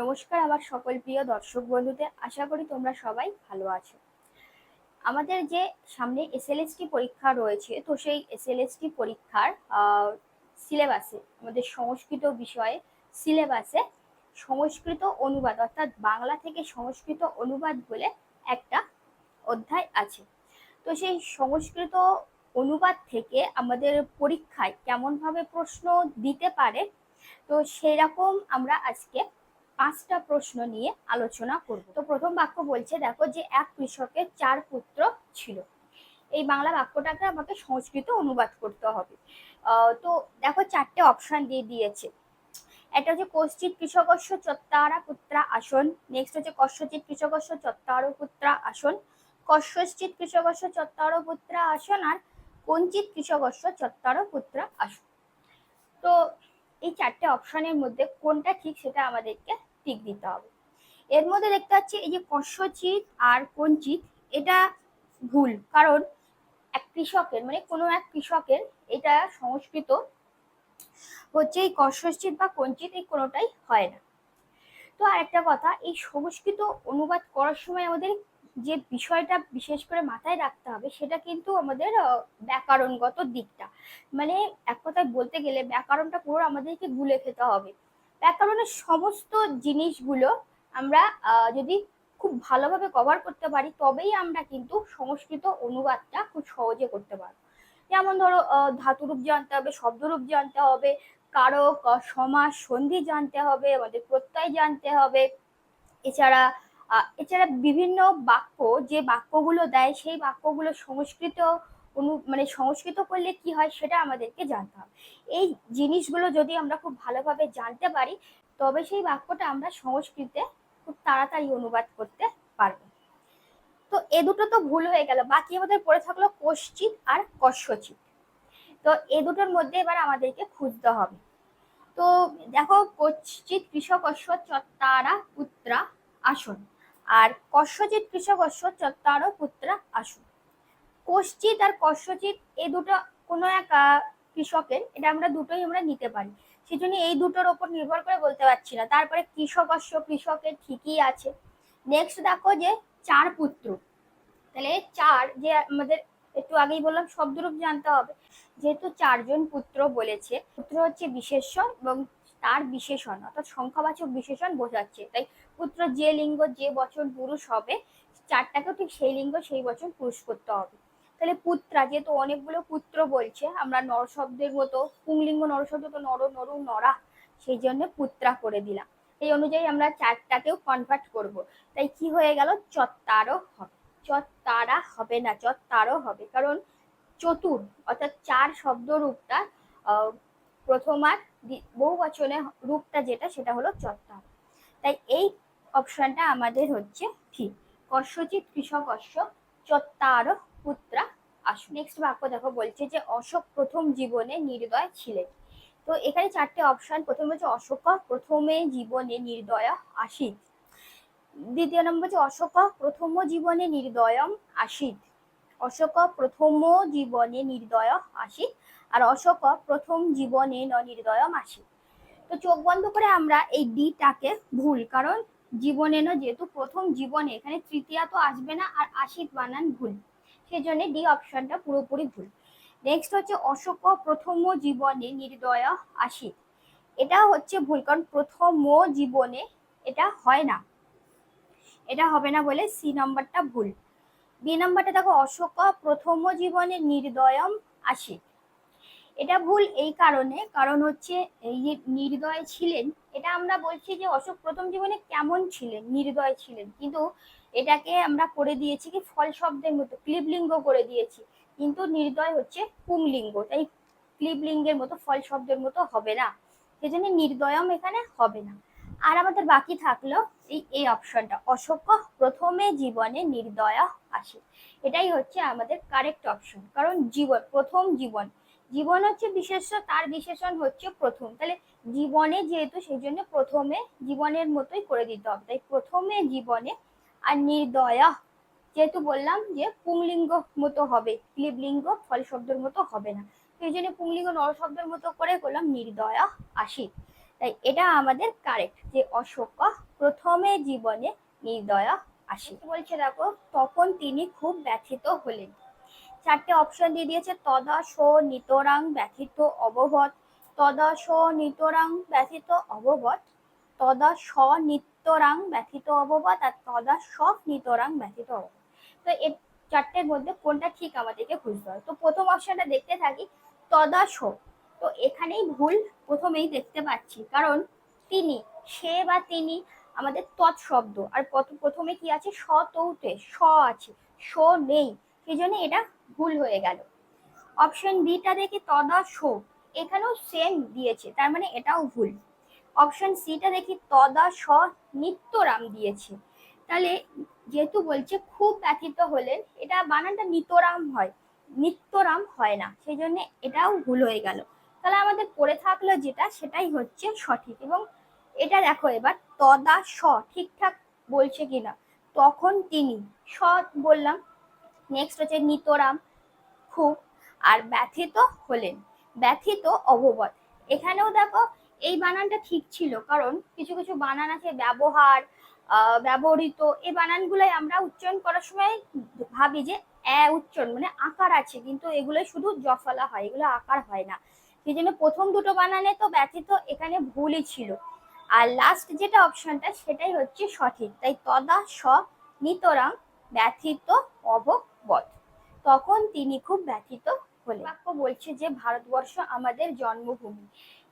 নমস্কার আমার সকল প্রিয় দর্শক বন্ধুদের। আশা করি তোমরা সবাই ভালো আছো। আমাদের যে সামনে এসএলএসটি পরীক্ষা রয়েছে, তো সেই এসএলএসটি পরীক্ষার সিলেবাসে আমাদের সংস্কৃত বিষয়ে সিলেবাসে সংস্কৃত অনুবাদ, অর্থাৎ বাংলা থেকে সংস্কৃত অনুবাদ বলে একটা অধ্যায় আছে। তো সেই সংস্কৃত অনুবাদ থেকে আমাদের পরীক্ষায় কেমনভাবে প্রশ্ন দিতে পারে, তো সেরকম আমরা আজকে পাঁচটা প্রশ্ন নিয়ে আলোচনা করব। তো প্রথম বাক্য বলছে, দেখো যে এক কৃষকের চার পুত্র ছিল। এই বাংলা বাক্যটাকে আমাকে সংস্কৃত অনুবাদ করতে হবে। তো দেখো চারটে অপশন দিয়ে দিয়েছে। একটা হচ্ছে কশ্চিত কৃষকস্য চত্তারা পুত্রা আসন। নেক্সট হচ্ছে কস্যচিত কৃষকস্য চত্তার পুত্রা আসন। কস্যশ্চিত কৃষকস্য চত্তার পুত্রা আসন আর কঞ্চিত কৃষকস্য চত্তার পুত্রা আসন। তো এই চারটে অপশনের মধ্যে কোনটা ঠিক সেটা আমাদেরকে টিক দিতে হবে। এর মধ্যে দেখতে পাচ্ছি এই যে কস্যচিত আর কঞ্চিত এটা ভুল, কারণ এক কৃষকের মানে কোনো এক কৃষকের এটা সংস্কৃত হচ্ছে এই কস্যচিত বা কঞ্চিত এই কোনোটাই হয় না। তো আরেকটা কথা, এই সংস্কৃত অনুবাদ করার সময় আমাদের যে বিষয়টা বিশেষ করে মাথায় রাখতে হবে, সেটা কিন্তু আমাদের ব্যাকরণগত দিকটা। মানে এক কথায় বলতে গেলে ব্যাকরণটা পুরো আমাদেরকে গুলে খেতে হবে। ব্যাকরণের সমস্ত জিনিসগুলো আমরা যদি খুব ভালোভাবে কভার করতে পারি, তবেই আমরা কিন্তু সংস্কৃত অনুবাদটা খুব সহজে করতে পারব। যেমন ধরো ধাতুরূপ জানতে হবে, শব্দরূপ জানতে হবে, কারক সমাস, সন্ধি জানতে হবে, আমাদের প্রত্যয় জানতে হবে। এছাড়া এছাড়া বিভিন্ন বাক্য, যে বাক্যগুলো দেয়, সেই বাক্যগুলো সংস্কৃত অনু মানে সংস্কৃত করলে কি হয় সেটা আমাদেরকে জানতে হবে। এই জিনিসগুলো যদি আমরা খুব ভালোভাবে জানতে পারি, তবে সেই বাক্যটা আমরা সংস্কৃতে খুব তাড়াতাড়ি অনুবাদ করতে পারব। তো এ দুটো তো ভুল হয়ে গেল। বাকি আমাদের পড়ে থাকল কশ্চিত আর কস্যচিত তো এ দুটোর মধ্যে এবার আমাদেরকে খুঁজতে হবে। তো দেখো কশ্চিত কৃষকস্য চত্তারা পুত্রা আসন। আর কস্যচিত কৃষকস্য চত্তারো পুত্রা আসন। কশ্চিত আর কস্যচিত এই দুটো কোনো এক কৃষকের, এটা আমরা দুটোই আমরা নিতে পারি। সেই জন্য এই দুটোর ওপর নির্ভর করে বলতে পারছি না। তারপরে কৃষকস্য কৃষকের ঠিকই আছে। নেক্সট দেখো যে চার পুত্র। তাহলে চার যে আমাদের একটু আগেই বললাম, শব্দরূপ জানতে হবে। যেহেতু চারজন পুত্র বলেছে, পুত্র হচ্ছে বিশেষ্য এবং তার বিশেষণ, অর্থাৎ সংখ্যাবাচক বিশেষণ বোঝাচ্ছে। তাই পুত্র যে লিঙ্গ, যে বচন পুরুষ হবে, চারটাকেও ঠিক সেই লিঙ্গ, সেই বচন পুরুষ করতে হবে। তাহলে পুত্রা, যেহেতু অনেকগুলো পুত্র বলছে, আমরা নর শব্দের মতো, পুংলিঙ্গ নর শব্দ তো নর, নরু, নরা, সেই জন্য পুত্রা করে দিলাম। এই অনুযায়ী আমরা চারটাকেও কনভার্ট করব। তাই কি হয়ে গেল? চত্তারও হবে চত্তারা হবে না চত্তারও হবে। কারণ চতুর, অর্থাৎ চার শব্দ রূপটা প্রথমার বহু বচনে রূপটা যেটা, সেটা হলো চত্তার তাই এই অপশনটা আমাদের হচ্ছে ঠিক। কস্যচিত কৃষক অশ্ব চত্তার পুত্রা আসু নেক্সট বাক্য দেখো, বলছে যে অশোক প্রথম জীবনে নির্দয় ছিলেন। তো এখানে চারটে অপশন প্রথম হচ্ছে অশোক, প্রথমে জীবনে নির্দয় আসিত দ্বিতীয় নম্বর হচ্ছে অশোক, প্রথম জীবনে নির্দয়ম আসিত অশোক, প্রথম জীবনে নির্দয় আসিত আর অশোক, প্রথম জীবনে ন নির্দয়ম আসিত তো চোখ বন্ধ করে আমরা এই ডিটাকে ভুল, কারণ জীবনে ন, যেহেতু প্রথম জীবনে, এখানে তৃতীয়া তো আসবে না, আর আশিত বানান ভুল। সেই জন্য ডি অপশনটা পুরোপুরি ভুল। নেক্সট হচ্ছে অশোক প্রথম জীবনে নির্দয় আসে। এটা হচ্ছে ভুল, কারণ প্রথম জীবনে এটা হয় না। এটা হবে না বলে সি নাম্বারটা ভুল। বি নম্বরটা দেখো, অশোক প্রথম জীবনে নির্দয়ম আশিত এটা ভুল এই কারণে, কারণ হচ্ছে এই যে নির্দয় ছিলেন, এটা আমরা বলছি যে অশোক প্রথম জীবনে কেমন ছিলেন, নির্দয় ছিলেন। কিন্তু এটাকে আমরা করে দিয়েছি কি ফল শব্দের মতো ক্লিবলিঙ্গ করে দিয়েছি। কিন্তু নির্দয় হচ্ছে পুংলিঙ্গ তাই ক্লিবলিঙ্গের মতো ফল শব্দের মতো হবে না। সেজন্য নির্দয়ম এখানে হবে না। আর আমাদের বাকি থাকল এই এই অপশনটা অশোক প্রথমে জীবনে নির্দয় আসে। এটাই হচ্ছে আমাদের কারেক্ট অপশন কারণ জীবন, প্রথম জীবন। জীবন হচ্ছে বিশেষ তার বিশেষণ হচ্ছে প্রথম। তাহলে জীবনে যেহেতু সেই জন্য প্রথমে জীবনের মতোই করে দিতে হবে। তাই প্রথমে জীবনে আর নির্দয়া, যেহেতু বললাম যে পুংলিঙ্গ মতো হবে, ক্লিবলিঙ্গ ফল শব্দের মতো হবে না। সেই জন্য পুংলিঙ্গ নর শব্দের মতো করে করলাম নির্দয়া, আসি। তাই এটা আমাদের কারেক্ট যে অশোক, প্রথমে জীবনে নির্দয়া, আসে। বলছে দেখো, তখন তিনি খুব ব্যথিত হলেন। চারটে অপশন দিয়ে দিয়েছে। তদা সো নিতরাং ব্যথিত অববত তদা সো নিতরাং ব্যথিত অববত তদা স নিত্যরাং ব্যথিত অববত আর তদা স নিতরাং ব্যথিত অববত তো এর চারটের মধ্যে কোনটা ঠিক আমাদেরকে খুঁজতে হবে? তো প্রথম অপশনটা দেখতে থাকি, তদা স তো এখানেই ভুল প্রথমেই দেখতে পাচ্ছি। কারণ তিনি, সে বা তিনি আমাদের তৎ শব্দ আর প্রথ- প্রথমে কি আছে? স তৌতে স আছে স নেই। সেই জন্য এটা ভুল হয়ে গেল। অপশন বিটা দেখি তদা শো, এখানেও সেম দিয়েছে, তার মানে এটাও ভুল। অপশন সিটা দেখি তদা স নিত্যরাম দিয়েছে। তাহলে যেহেতু বলছে খুব ব্যথিত হলেন, এটা বানানটা নিতরাম হয়, নিত্যরাম হয় না সেই জন্য এটাও ভুল হয়ে গেল। তাহলে আমাদের পড়ে থাকল যেটা, সেটাই হচ্ছে সঠিক। এবং এটা দেখো এবার তদা স ঠিকঠাক বলছে কিনা। তখন তিনি স বললাম নেক্সট হচ্ছে নিতরাম, খুব, আর ব্যথিত হলেন। ব্যথিত অববত। এখানেও দেখো, এই বানানটা ঠিক ছিল, কারণ কিছু কিছু বানান আছে, ব্যবহার ব্যবহৃত এই বানানগুলোই আমরা উচ্চারণ করার সময় ভাবি যে, এ উচ্চারণ মানে আকার আছে, কিন্তু এগুলো শুধু জফলা হয়, এগুলো আকার হয় না। সেই জন্য প্রথম দুটো বানানে তো ব্যথিত, এখানে ভুলই ছিল। আর লাস্ট যেটা অপশনটা সেটাই হচ্ছে সঠিক। তাই তদা স নিতরাং ব্যথিত অববত তখন তিনি খুব ব্যথিত হলেন। বাক্য বলছে যে, ভারতবর্ষ আমাদের জন্মভূমি।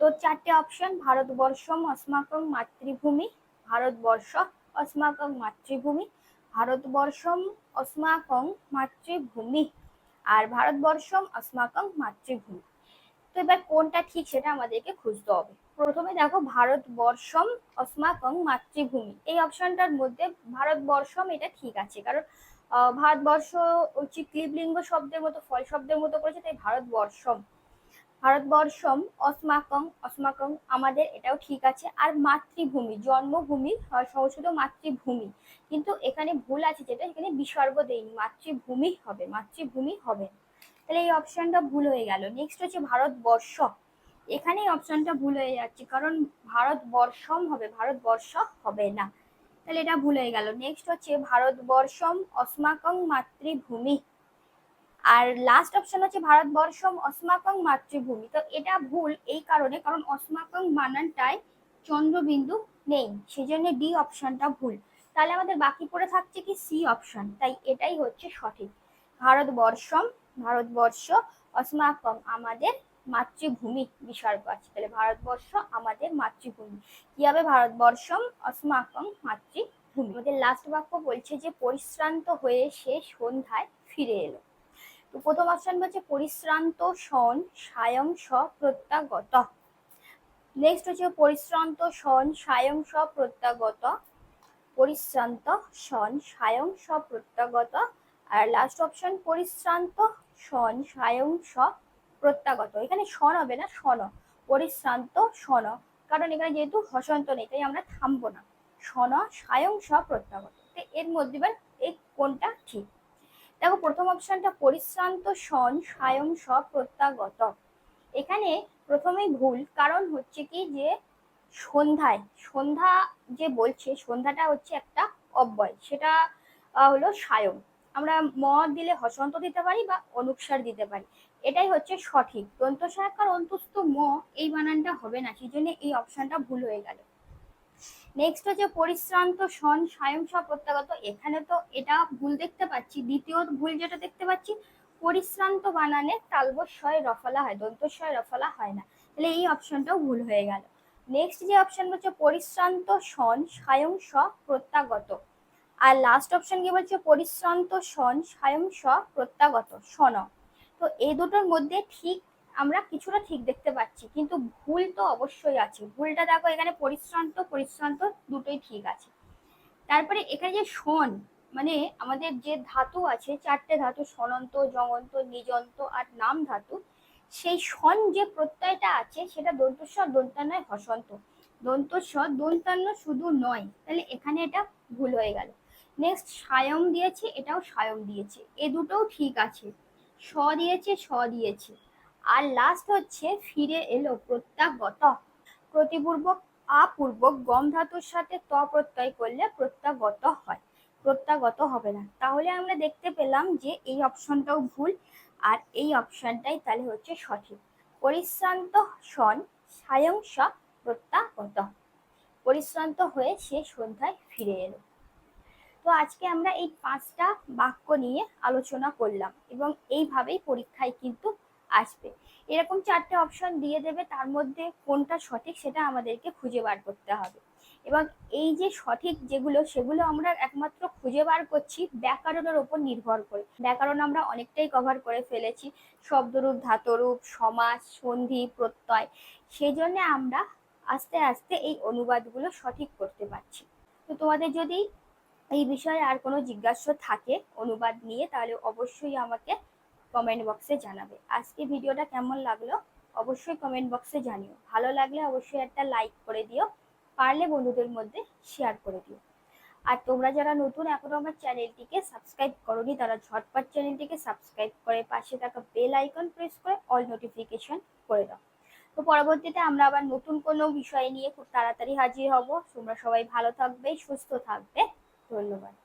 তো চারটে অপশন ভারতবর্ষম অস্মাকং মাতৃভূমি। ভারতবর্ষ অস্মাকং মাতৃভূমি। ভারতবর্ষম অস্মাকং মাতৃভূমি। আর ভারতবর্ষম অস্মাকং মাতৃভূমি। তো এবার কোনটা ঠিক সেটা আমাদেরকে খুঁজতে হবে। প্রথমে দেখো ভারতবর্ষম অস্মাকং মাতৃভূমি। এই অপশনটার মধ্যে ভারতবর্ষম এটা ঠিক আছে, কারণ ভারতবর্ষ হচ্ছে ক্লিবলিঙ্গ শব্দের মতো, ফল শব্দের মতো করেছে, তাই ভারতবর্ষম। ভারতবর্ষম অস্মাকং অস্মাকং আমাদের এটাও ঠিক আছে। আর মাতৃভূমি, জন্মভূমি সংস্কৃত মাতৃভূমি। কিন্তু এখানে ভুল আছে যেটা, এখানে বিসর্গ দেয়নি মাতৃভূমি হবে মাতৃভূমি হবে। তাহলে এই অপশনটা ভুল হয়ে গেল। নেক্সট হচ্ছে ভারতবর্ষ। এখানে এই অপশনটা ভুল হয়ে যাচ্ছে, কারণ ভারতবর্ষম হবে, ভারতবর্ষ হবে না। তাহলে এটা ভুল হয়ে গেল। নেক্সট হচ্ছে ভারতবর্ষম অস্মাকং মাতৃভূমি। আর লাস্ট অপশন হচ্ছে ভারতবর্ষম অস্মাকং মাতৃভূমি। তো এটা ভুল এই কারণে, কারণ অস্মাকং বানানটায় চন্দ্রবিন্দু নেই, সেজন্য ডি অপশনটা ভুল। তাহলে আমাদের বাকি পড়ে থাকছে কি সি অপশন তাই এটাই হচ্ছে সঠিক। ভারতবর্ষম, ভারতবর্ষ অস্মাকং, আমাদের মাতৃভূমি বিসর্গ আছে। তাহলে ভারতবর্ষ আমাদের মাতৃভূমি। কি হবে ভারতবর্ষম? অস্মাকং মাতৃভূমি। আমাদের লাস্ট বাক্য বলছে যে, পরিশ্রান্ত হয়ে সে সন্ধ্যায় ফিরে এলো। তো প্রথম অপশন বলছে, পরিশ্রান্ত সন সায়ং স প্রত্যাগত নেক্সট হচ্ছে, পরিশ্রান্ত সন সায়ং স প্রত্যাগত পরিশ্রান্ত সন সায়ং স প্রত্যাগত আর লাস্ট অপশন পরিশ্রান্ত সন সায়ং স প্রত্যাগত। এখানে সন হবে না সন পরিশ্রান্ত সন কারণ এখানে যেহেতু হসন্ত নেই, তাই আমরা থামবো না। সন সায়ং স প্রত্যাগত এর মধ্যে এই কোনটা ঠিক। দেখো, প্রথম অপশনটা, পরিশ্রান্ত সন সায়ং স প্রত্যাগত এখানে প্রথমেই ভুল, কারণ হচ্ছে কি যে সন্ধ্যায়, সন্ধ্যা যে বলছে, সন্ধ্যাটা হচ্ছে একটা অব্যয়। সেটা হলো সায়ং আমরা ম দিলে হসন্ত দিতে পারি বা অনুসার দিতে পারি। এটাই হচ্ছে সঠিক। দন্ত সহায়কার অন্তস্থ ম এই বানানটা হবে না সেই জন্য এই অপশনটা ভুল হয়ে গেল। নেক্সট হচ্ছে পরিশ্রান্ত সন সায়ং স প্রত্যাগত। এখানে তো এটা ভুল দেখতে পাচ্ছি, দ্বিতীয় ভুল যেটা দেখতে পাচ্ছি, পরিশ্রান্ত বানানে তালবস্বয় রফলা হয়, দন্তস্বয় রফলা হয় না। তাহলে এই অপশনটাও ভুল হয়ে গেল। নেক্সট যে অপশন হচ্ছে পরিশ্রান্ত সন সায়ং স প্রত্যাগত। আর লাস্ট অপশন কি বলছে? পরিশ্রান্ত সন সায়ং স প্রত্যাগত সন তো এই দুটোর মধ্যে ঠিক আমরা কিছুটা ঠিক দেখতে পাচ্ছি, কিন্তু ভুল তো অবশ্যই আছে। ভুলটা দেখো, এখানে পরিশ্রান্ত পরিশ্রান্ত দুটোই ঠিক আছে। তারপরে এখানে যে সন মানে আমাদের যে ধাতু আছে, চারটে ধাতু সনন্ত জমন্ত নিজন্ত আর নাম ধাতু, সেই সন যে প্রত্যয়টা আছে, সেটা দন্তস্বর দন্তান্নয় হসন্ত। দন্তস্বর দন্তান্ন শুধু নয়। তাহলে এখানে এটা ভুল হয়ে গেল। নেক্সট সায়ং দিয়েছে, এটাও সায়ং দিয়েছে। এ দুটোও ঠিক আছে। স দিয়েছে স দিয়েছে। আর লাস্ট হচ্ছে, ফিরে এলো প্রত্যাগত। প্রতিপূর্বক আপূর্বক গম ধাতুর সাথে ত প্রত্যয় করলে প্রত্যাগত হয়। প্রত্যাগত হবে না। তাহলে আমরা দেখতে পেলাম যে এই অপশনটাও ভুল, আর এই অপশনটাই তাহলে হচ্ছে সঠিক। পরিশ্রান্ত সন সায়ংস প্রত্যাগত। পরিশ্রান্ত হয়ে সে সন্ধ্যায় ফিরে এলো। তো আজকে আমরা এই পাঁচটা বাক্য নিয়ে আলোচনা করলাম এবং এইভাবেই পরীক্ষায় কিন্তু আসবে। এরকম চারটে অপশন দিয়ে দেবে, তার মধ্যে কোনটা সঠিক সেটা আমাদেরকে খুঁজে বার করতে হবে। এবং এই যে সঠিক যেগুলো, সেগুলো আমরা একমাত্র খুঁজে বার করছি ব্যাকরণের ওপর নির্ভর করে। ব্যাকরণ আমরা অনেকটাই কভার করে ফেলেছি, শব্দরূপ, ধাতরূপ সমাজ সন্ধি, প্রত্যয় সেই জন্য আমরা আস্তে আস্তে এই অনুবাদগুলো সঠিক করতে পারছি। তো তোমাদের যদি এই বিষয়ে আর কোনো জিজ্ঞাসা থাকে, অনুবাদ নিয়ে, তাহলে অবশ্যই আমাকে কমেন্ট বক্সে জানাবে। আজকে ভিডিওটা কেমন লাগল? অবশ্যই কমেন্ট বক্সে জানিও। ভালো লাগলে অবশ্যই একটা লাইক করে দিও। পারলে বন্ধুদের মধ্যে শেয়ার করে দিও। আর তোমরা যারা নতুন, এখনও আমার চ্যানেলটিকে সাবস্ক্রাইব করোনি, তারা ঝটপট চ্যানেলটিকে সাবস্ক্রাইব করে পাশে থাকা বেল আইকন প্রেস করে অল নোটিফিকেশন করে দাও। তো পরবর্তীতে আমরা আবার নতুন কোনো বিষয় নিয়ে খুব তাড়াতাড়ি হাজির হব। তোমরা সবাই ভালো থাকবে, সুস্থ থাকবে। ধন্যবাদ।